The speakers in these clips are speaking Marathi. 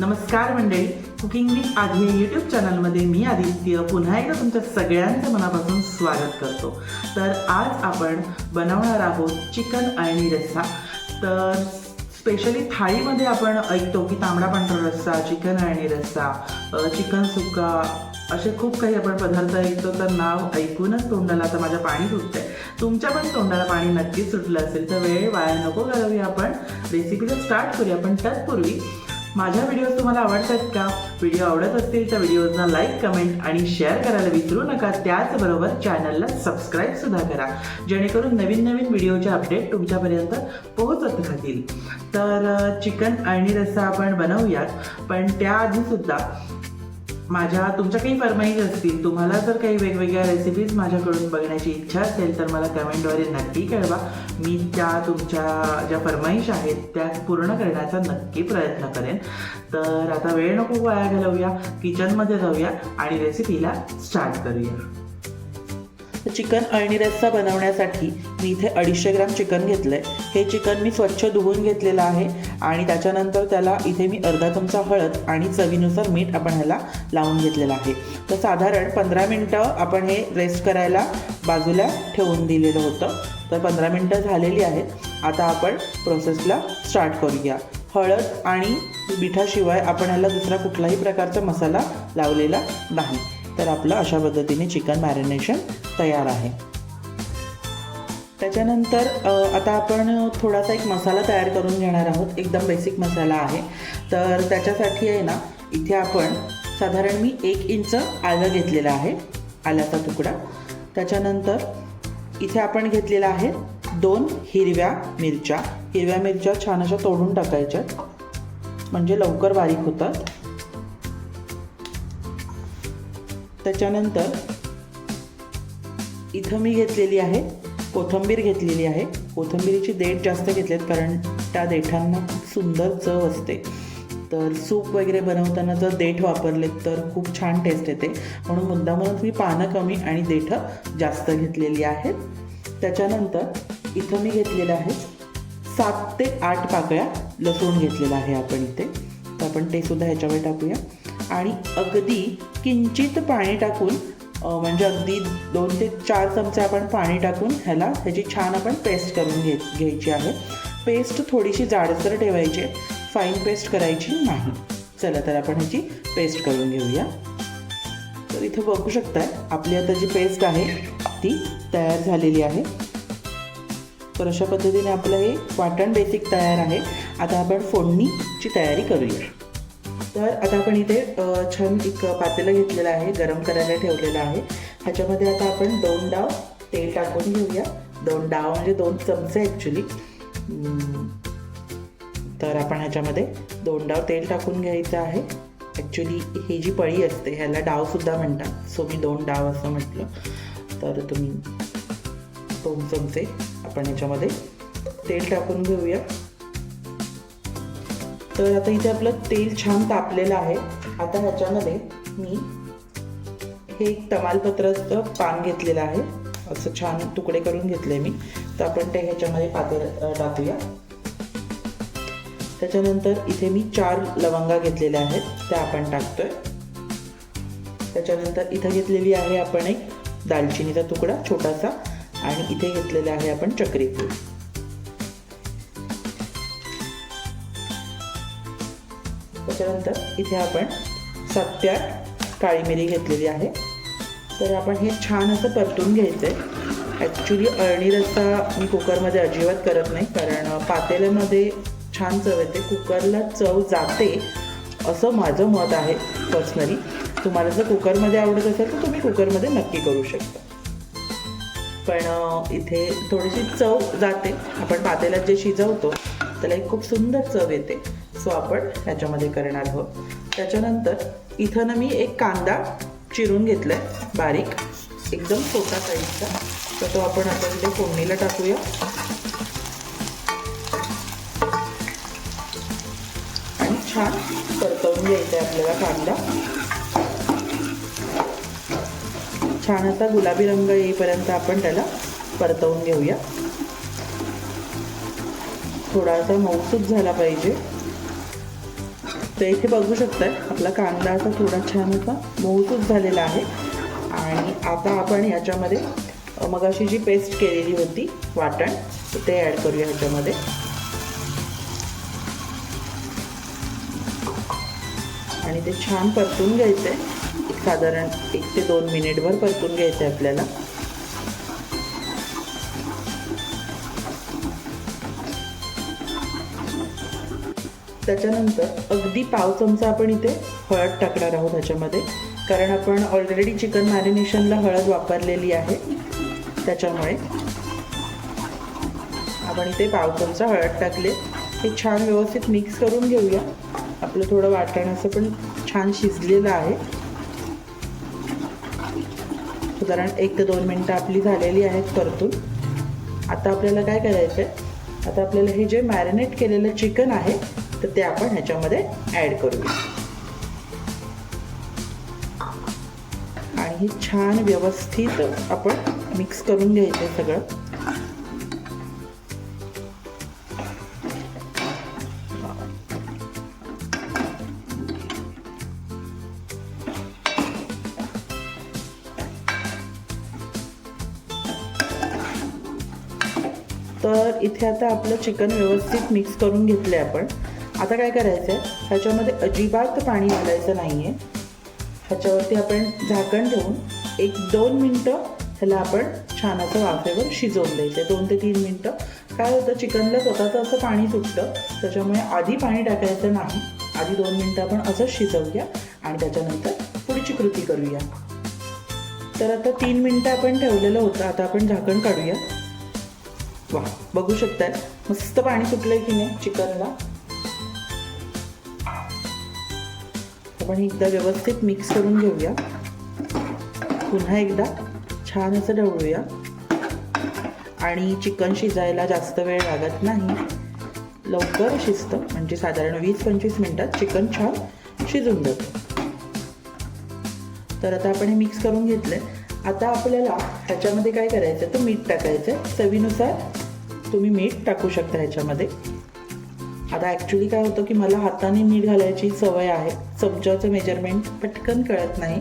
नमस्कार मंडळी. कुकिंग विथ आधी यूट्यूब चॅनलमध्ये मी आदित्य. पुन्हा एकदा तुमच्या सगळ्यांचं मनापासून स्वागत करतो. तर आज आपण बनवणार आहोत चिकन आणि रस्सा. तर स्पेशली थाळीमध्ये आपण ऐकतो की तांबडा पांढरा रस्सा चिकन आणि रस्सा चिकन सुक्का असे खूप काही आपण पदार्थ ऐकतो. तर नाव ऐकूनच तोंडाला आता माझ्या पाणी सुटतंय. तुमच्या पण तोंडाला पाणी नक्कीच सुटलं असेल. तर वेळ वाया नको घालवूया आपण. रेसिपीला स्टार्ट करूया. पण तत्पूर्वी माझ्या व्हिडिओज तुम्हाला आवडतात का? व्हिडिओ आवडत असतील तर व्हिडिओजना लाईक कमेंट आणि शेअर करायला विसरू नका. त्याचबरोबर चॅनलला सबस्क्राईब सुद्धा करा. जेणेकरून नवीन नवीन व्हिडिओचे अपडेट तुमच्यापर्यंत पोहोचत राहतील. तर चिकन आणि रस्सा आपण बनवूयात. पण त्याआधी सुद्धा माझ्या तुमच्या काही फरमाईश असतील तुम्हाला जर काही वेगवेगळ्या रेसिपीज माझ्याकडून बघण्याची इच्छा असेल तर मला कमेंटद्वारे नक्की कळवा. मी त्या तुमच्या ज्या फरमाईश आहेत त्या पूर्ण करण्याचा नक्की प्रयत्न करेन. तर आता वेळ नको वाया घालवूया किचनमध्ये जाऊया आणि रेसिपीला स्टार्ट करूया. चिकन अळणी रस्सा बनवण्यासाठी मी इथे अडीचशे ग्राम चिकन घेतलं आहे हे चिकन मी स्वच्छ धुवून घेतलेलं आहे आणि त्याच्यानंतर त्याला इथे मी अर्धा चमचा हळद आणि चवीनुसार मीठ आपण ह्याला लावून घेतलेलं आहे. तर साधारण पंधरा मिनटं आपण हे रेस्ट करायला बाजूला ठेवून दिलेलं होतं. तर पंधरा मिनटं झालेली आहेत. आता आपण प्रोसेसला स्टार्ट करूया. हळद आणि मिठाशिवाय आपण ह्याला दुसरा कुठलाही प्रकारचा मसाला लावलेला नाही. तर आपलं अशा पद्धतीने चिकन मॅरिनेशन तयार आहे. त्याच्यानंतर आता आपण थोडासा एक मसाला तयार करून घेणार आहोत. एकदम बेसिक मसाला आहे. तर त्याच्यासाठी आहे ना इथे आपण साधारण मी एक इंच आलं घेतलेलं आहे आल्याचा तुकडा. त्याच्यानंतर इथे आपण घेतलेला आहे दोन हिरव्या मिरच्या. हिरव्या मिरच्या छान अशा तोडून टाकायच्यात. म्हणजे लवकर बारीक होतात. त्याच्यानंतर इथं मी घेतलेली आहे कोथिंबीर घेतलेली आहे. कोथिंबीरीची देठ जास्त घेतलेत कारण त्या देठांना खूप सुंदर चव असते. तर सूप वगैरे बनवताना जर देठ वापरलेत तर खूप छान टेस्ट येते. म्हणून मुद्दा म्हणून मी पानं कमी आणि देठं जास्त घेतलेली आहेत. त्याच्यानंतर इथं मी घेतलेलं आहे सात ते आठ पाकळ्या लसूण घेतलेला आहे आपण इथे. तर आपण ते सुद्धा ह्याच्यावर टाकूया. आणि अगदी किंचित पाणी टाकून म्हणजे अगदी दोन ते चार चमचे आपण पाणी टाकून ह्याला ह्याची छान आपण पेस्ट करून घे घ्यायची आहे. पेस्ट थोडीशी जाडसर ठेवायची फाईन पेस्ट करायची नाही. चला तर आपण ह्याची पेस्ट करून घेऊया. तर इथं बघू शकताय आपली आता जी पेस्ट आहे ती तयार झालेली आहे. तर अशा पद्धतीने आपलं हे वाटण बेसिक तयार आहे. आता आपण फोडणीची तयारी करूया. तर आता आपण इथे छान एक पातेलं घेतलेलं आहे गरम करायला ठेवलेलं आहे. ह्याच्यामध्ये आता आपण दोन डाव तेल टाकून घेऊया. दोन डाव म्हणजे दोन चमचे ॲक्च्युली तर आपण ह्याच्यामध्ये दोन डाव तेल टाकून घ्यायचं आहे. ॲक्च्युली ही जी पळी असते ह्याला डावसुद्धा म्हणतात. सो मी दोन डाव असं म्हटलं. तर तुम्ही दोन चमचे आपण ह्याच्यामध्ये तेल टाकून घेऊया. तर आता इथे आपलं तेल छान तापलेलं आहे. आता ह्याच्यामध्ये मी हे एक तमालपत्राचं पान घेतलेलं आहे. असं छान तुकडे करून घेतले मी. तर आपण ते ह्याच्यामध्ये पातेल टाकूया. त्याच्यानंतर इथे मी चार लवंगा घेतलेल्या आहेत. त्या आपण टाकतोय. त्याच्यानंतर इथं घेतलेली आहे आपण एक दालचिनीचा तुकडा छोटासा. आणि इथे घेतलेला आहे आपण चक्री त्याच्यानंतर इथे आपण सात ते आठ काळी मिरी घेतलेली आहे. तर आपण हे छान असं परतून घ्यायचं आहे ॲक्च्युली अळणी रस्सा मी कुकरमध्ये अजिबात करत नाही कारण पातेल्यामध्ये छान चव येते. कुकरला चव जाते असं माझं मत आहे पर्सनली तुम्हाला जर कुकरमध्ये आवडत असेल तर तुम्ही कुकरमध्ये नक्की करू शकता. पण इथे थोडीशी चव जाते. आपण पातेल्यात जे शिजवतो त्याला एक खूप सुंदर चव येते. सो आपण ह्याच्यामध्ये करणार आहोत. त्याच्यानंतर इथं ना मी एक कांदा चिरून घेतलाय बारीक एकदम छोटा साईजचा. तर तो आपण आता इथे फोडणीला टाकूया. आणि छान परतवून घ्यायचा आहे आपल्याला कांदा. छान असा गुलाबी रंग येईपर्यंत आपण त्याला परतवून घेऊया. थोडासा मऊसूत झाला पाहिजे. तर इथे बघू शकताय आपला कांदा असा थोडा छान असा मऊसूत झालेला आहे. आणि आता आपण ह्याच्यामध्ये मग अशी जी पेस्ट केलेली होती वाटण तर ते ॲड करूया ह्याच्यामध्ये. आणि ते छान परतून घ्यायचं आहे एक साधारण एक ते दोन मिनिटभर परतून घ्यायचं आहे आपल्याला. त्याच्यानंतर अगदी पाव चमचा आपण इथे हळद टाकणार आहोत ह्याच्यामध्ये. कारण आपण ऑलरेडी चिकन मॅरिनेशनला हळद वापरलेली आहे. त्याच्यामुळे आपण इथे पाव चमचा हळद टाकले. हे छान व्यवस्थित मिक्स करून घेऊया. आपलं थोडं वाटण असं पण छान शिजलेलं आहे. साधारण एक ते दोन मिनटं आपली झालेली आहेत परतून. आता आपल्याला काय करायचं आहे आता आपल्याला हे जे मॅरिनेट केलेलं चिकन आहे तर ते आपण ह्याच्यामध्ये ॲड करूया. आणि हे छान व्यवस्थित आपण मिक्स करून घ्यायचं सगळं. तर इथे आता आपलं चिकन व्यवस्थित मिक्स करून घेतलं आहे आपण. आता काय करायचं आहे ह्याच्यामध्ये अजिबात पाणी घालायचं नाही आहे ह्याच्यावरती आपण झाकण ठेवून एक दोन मिनटं ह्याला आपण छान असं वाफेवर शिजवून द्यायचं दोन ते तीन मिनटं. काय होतं? चिकनला स्वतःचं असं पाणी सुटतं. त्याच्यामुळे आधी पाणी टाकायचं नाही. आधी दोन मिनटं आपण असंच शिजवूया आणि त्याच्यानंतर पुढची कृती करूया. तर आता तीन मिनटं आपण ठेवलेलं होतं. आता आपण झाकण काढूया. वा बघू शकताय. मस्त पाणी सुटलंय की नाही? चिकनला. आपण एकदा व्यवस्थित मिक्स करून घेऊया. पुन्हा एकदा छान असं ढवळूया. आणि चिकन शिजायला जास्त वेळ लागत नाही. लवकर शिजतं. म्हणजे साधारण वीस पंचवीस मिनटात चिकन छान शिजून जातं. तर आता आपण हे मिक्स करून घेतलं आहे आता आपल्याला ह्याच्यामध्ये काय करायचं तर मीठ टाकायचं आहे चवीनुसार तुम्ही मीठ टाकू शकता ह्याच्यामध्ये. आता ॲक्च्युली काय होतं की मला हाताने मीठ घालायची सवय आहे. चमच्याचं मेजरमेंट पटकन कळत नाही.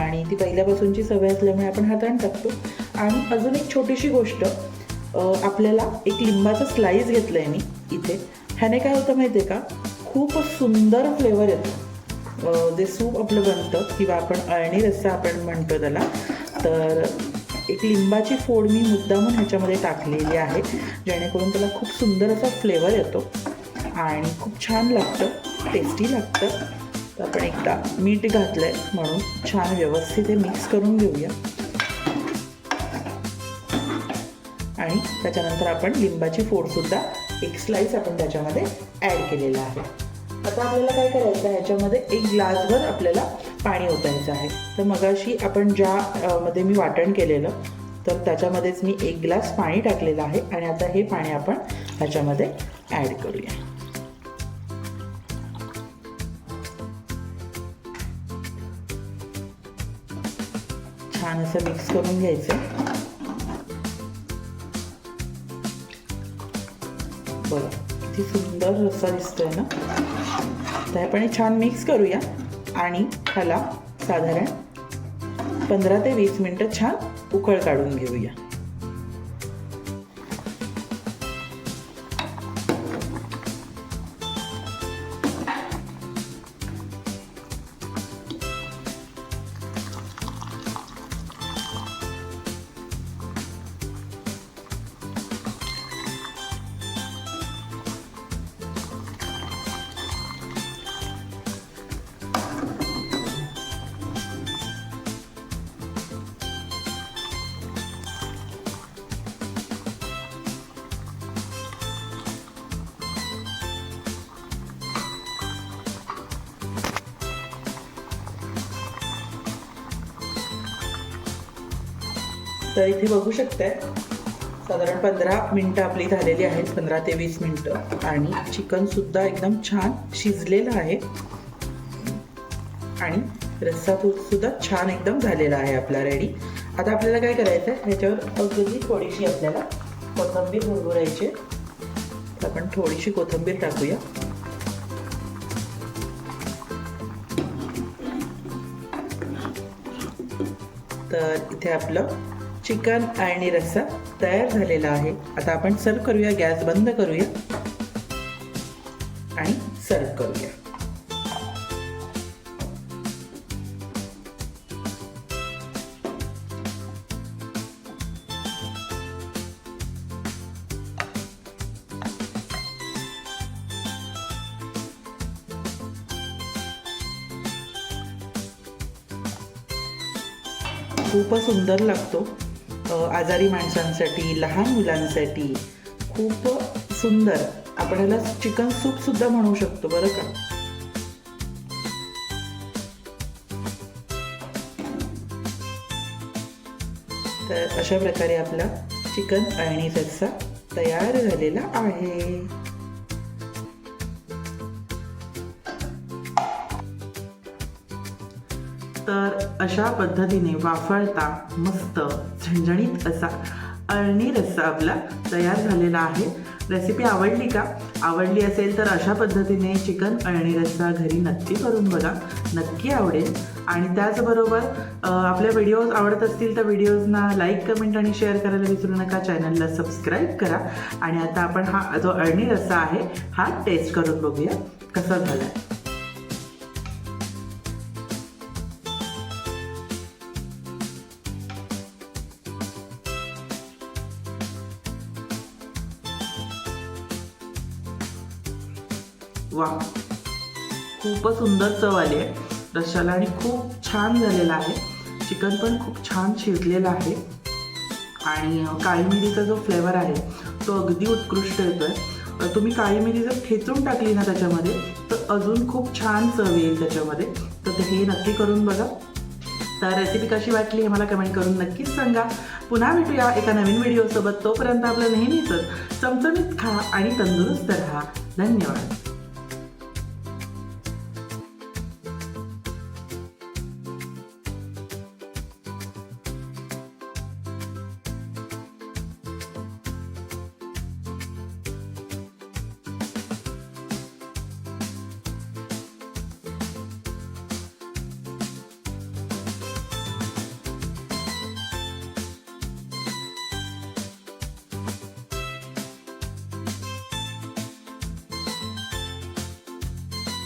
आणि ती पहिल्यापासूनची सवय असल्यामुळे आपण हाताने टाकतो. आणि अजून एक छोटीशी गोष्ट आपल्याला एक लिंबाचं स्लाईस घेतलं आहे मी इथे. ह्याने काय होतं माहिती आहे का? खूप सुंदर फ्लेवर येतो. जे सूप आपलं बनतं किंवा आपण अळणी रस्सा आपण म्हणतो त्याला तर एक लिंबाची फोड मी मुद्दामून ह्याच्यामध्ये टाकलेली आहे जेणेकरून त्याला खूप सुंदर असा फ्लेवर येतो. आणि खूप छान लागतं टेस्टी लागतं. तर आपण एकदा मीठ घातलं आहे म्हणून छान व्यवस्थित हे मिक्स करून घेऊया. आणि त्याच्यानंतर आपण लिंबाची फोडसुद्धा एक स्लाईस आपण त्याच्यामध्ये ॲड केलेला आहे. आता आपल्याला काय करायचं आहे? ह्याच्यामध्ये एक ग्लासभर आपल्याला पाणी ओतायचं आहे. तर मगाशी आपण ज्या मध्ये मी वाटण केलेलं तर त्याच्यामध्येच मी एक ग्लास पाणी टाकलेलं आहे आणि आता हे पाणी आपण ह्याच्यामध्ये ॲड करूया. छान असं मिक्स करून घ्यायचं. बघा किती सुंदर रस्सा दिसतोय ना? तर आपण छान मिक्स करूया. आणि ह्याला साधारण पंधरा ते वीस मिनटं छान उकळ काढून घेऊया. तर इथे बघू शकताय साधारण पंधरा मिनटं आपली झालेली आहेत पंधरा ते वीस मिनटं. आणि चिकनसुद्धा एकदम छान शिजलेलं आहे. आणि रस्सा सुद्धा छान एकदम झालेला आहे आपला रेडी आता आपल्याला काय करायचं आहे ह्याच्यावर अगदी थोडीशी आपल्याला कोथंबीर भरभरायची तर आपण थोडीशी कोथंबीर टाकूया. तर इथे आपलं चिकन आणि रस्सा तयार झालेला आहे. आता आपण सर्व करूया गॅस बंद करूया. आणि सर्व करूया. खूपच सुंदर लागतो. आजारी माणसांसाठी लहान मुलांसाठी खूप सुंदर. आपण याला चिकन सूप सुद्धा म्हणू शकतो बरं का? तर अशा प्रकारे आपला चिकन आणि रस्सा तयार झालेला आहे. अशा पद्धतीने वाफळता मस्त झणझणीत असा अळणी रस्सा आपला तयार झालेला आहे. रेसिपी आवडली का? आवडली असेल तर अशा पद्धतीने चिकन अळणी रस्सा घरी नक्की करून बघा. नक्की आवडेल. आणि त्याचबरोबर आपल्या व्हिडिओज आवडत असतील तर व्हिडिओजना लाईक कमेंट आणि शेअर करायला विसरू नका. चॅनलला सबस्क्राईब करा. आणि आता आपण हा जो अळणी रस्सा आहे हा टेस्ट करून बघूया. कसा झाला आहे वा. खूपच सुंदर चव आली आहे. रशाला आणि खूप छान झालेला आहे. चिकन पण खूप छान शिजलेलं आहे. आणि काळी मिरीचा जो फ्लेवर आहे तो अगदी उत्कृष्ट येतो आहे तुम्ही काळी मिरी जर ठेचून टाकली ना त्याच्यामध्ये तर अजून खूप छान चव येईल त्याच्यामध्ये. तर हे नक्की करून बघा. तर रेसिपी कशी वाटली हे मला कमेंट करून नक्कीच सांगा. पुन्हा भेटूया एका नवीन व्हिडिओसोबत तोपर्यंत आपलं नेहमीच चमचमीत खा आणि तंदुरुस्त राहा. धन्यवाद.